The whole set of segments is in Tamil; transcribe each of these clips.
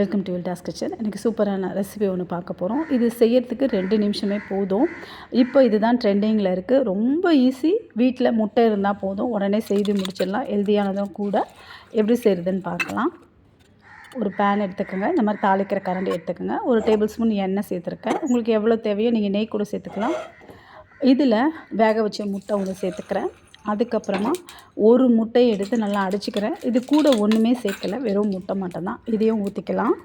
வெல்கம் டு வில்டாஸ் கிச்சன் எனக்கு சூப்பரான ரெசிபி ஒன்று பார்க்க போகிறோம் இது செய்யறதுக்கு ரெண்டு நிமிஷமே போதும். இப்போ இதுதான் ட்ரெண்டிங்கில் இருக்குது ரொம்ப ஈஸி வீட்டில் முட்டை இருந்தால் போதும். உடனே செய்து முடிச்சிடலாம். ஹெல்தியானதும் கூட. எப்படி செய்கிறதுன்னு பார்க்கலாம். ஒரு பேன் எடுத்துக்கோங்க. இந்த மாதிரி தாளிக்கிற கரண்டி எடுத்துக்கோங்க. ஒரு டேபிள் ஸ்பூன் எண்ணெய் சேர்த்துருக்கேன். உங்களுக்கு எவ்வளோ தேவையோ நீங்கள் நெய் கூட சேர்த்துக்கலாம். இதில் வேக வச்ச முட்டை ஒன்று சேர்த்துக்கிறேன். அதுக்கப்புறமா ஒரு முட்டையை எடுத்து நல்லா அடிச்சுக்கிறேன். இது கூட ஒன்றுமே சேர்க்கலை வெறும் முட்டை மட்டும்தான். இதையும் ஊற்றிக்கலாம்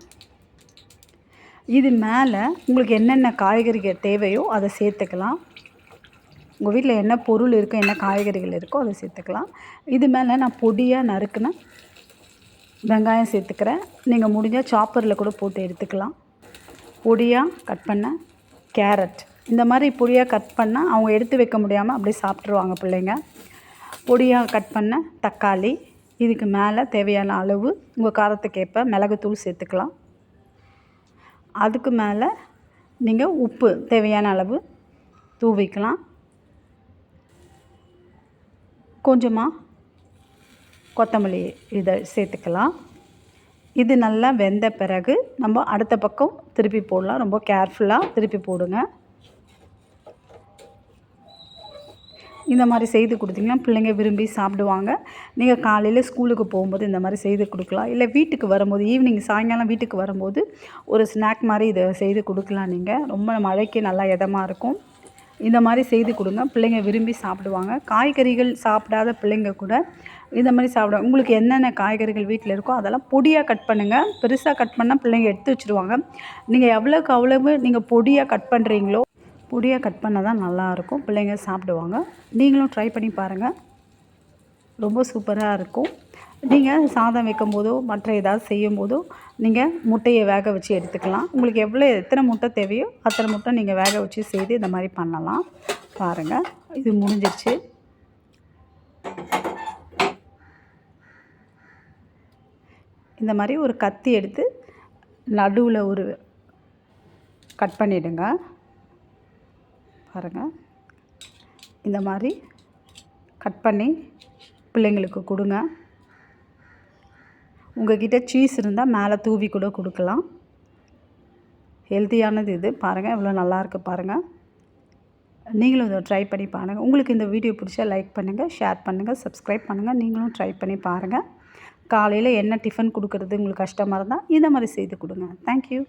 இது மேலே உங்களுக்கு என்னென்ன காய்கறிகள் தேவையோ அதை சேர்த்துக்கலாம். உங்கள் வீட்டில் என்ன பொருள் இருக்கோ என்ன காய்கறிகள் இருக்கோ அதை சேர்த்துக்கலாம். இது மேலே நான் பொடியாக நறுக்குன வெங்காயம் சேர்த்துக்கிறேன். நீங்கள் முடிஞ்சால் சாப்பரில் கூட போட்டு எடுத்துக்கலாம். பொடியாக கட் பண்ண கேரட். இந்த மாதிரி பொடியாக கட் பண்ணால் அவங்க எடுத்து வைக்க முடியாமல் அப்படியே சாப்பிட்ருவாங்க பிள்ளைங்க. பொடியாக கட் பண்ண தக்காளி இதுக்கு மேலே தேவையான அளவு உங்கள் காரத்துக்கேற்ப மிளகுத்தூள் சேர்த்துக்கலாம். அதுக்கு மேலே நீங்கள் உப்பு தேவையான அளவு தூவிக்கலாம். கொஞ்சமாக கொத்தமல்லி இதை சேர்த்துக்கலாம். இது நல்லா வெந்த பிறகு நம்ம அடுத்த பக்கம் திருப்பி போடலாம். ரொம்ப கேர்ஃபுல்லாக திருப்பி போடுங்க. இந்த மாதிரி செய்து கொடுத்தீங்கன்னா பிள்ளைங்க விரும்பி சாப்பிடுவாங்க. நீங்கள் காலையில் ஸ்கூலுக்கு போகும்போது இந்த மாதிரி செய்து கொடுக்கலாம். இல்லை வீட்டுக்கு வரும்போது ஈவினிங் சாயங்காலம் வீட்டுக்கு வரும்போது ஒரு ஸ்நாக் மாதிரி இதை செய்து கொடுக்கலாம் நீங்கள் ரொம்ப மழைக்கு நல்லா இதமாக இருக்கும். இந்த மாதிரி செய்து கொடுங்க. பிள்ளைங்க விரும்பி சாப்பிடுவாங்க. காய்கறிகள் சாப்பிடாத பிள்ளைங்க கூட இந்த மாதிரி சாப்பிடுவாங்க உங்களுக்கு என்னென்ன காய்கறிகள் வீட்டில் இருக்கோ அதெல்லாம் பொடியாக கட் பண்ணுங்கள் பெருசாக கட் பண்ணால் பிள்ளைங்க எடுத்து வச்சுருவாங்க. நீங்கள் எவ்வளோக்கு அவ்வளவு நீங்கள் பொடியாக கட் பண்ணுறீங்களோ பொடியாக கட் பண்ணால் தான் நல்லாயிருக்கும். பிள்ளைங்க சாப்பிடுவாங்க. நீங்களும் ட்ரை பண்ணி பாருங்கள் ரொம்ப சூப்பராக இருக்கும். நீங்கள் சாதம் வைக்கும் போதோ மற்ற ஏதாவது செய்யும் போதோ நீங்கள் முட்டையை வேக வச்சு எடுத்துக்கலாம். உங்களுக்கு எவ்வளோ எத்தனை முட்டை தேவையோ அத்தனை முட்டை நீங்கள் வேக வச்சு செய்து இந்த மாதிரி பண்ணலாம். பாருங்கள் இது முடிஞ்சிருச்சு. இந்த மாதிரி ஒரு கத்தி எடுத்து நடுவில் ஒரு கட் பண்ணிவிடுங்க பாருங்கள் இந்த மாதிரி கட் பண்ணி பிள்ளைங்களுக்கு கொடுங்க. உங்கள்கிட்ட சீஸ் இருந்தால் மேலே தூவி கூட கொடுக்கலாம். ஹெல்த்தியானது இது. பாருங்கள் இவ்வளோ நல்லாயிருக்கு பாருங்கள் நீங்களும் இதை ட்ரை பண்ணி பாருங்கள் உங்களுக்கு இந்த வீடியோ பிடிச்சா லைக் பண்ணுங்கள் ஷேர் பண்ணுங்கள் சப்ஸ்கிரைப் பண்ணுங்கள் நீங்களும் ட்ரை பண்ணி பாருங்கள் காலையில் என்ன டிஃபன் கொடுக்குறது உங்களுக்கு கஷ்டமாக இருந்தால் இந்த மாதிரி செய்து கொடுங்க. தேங்க்யூ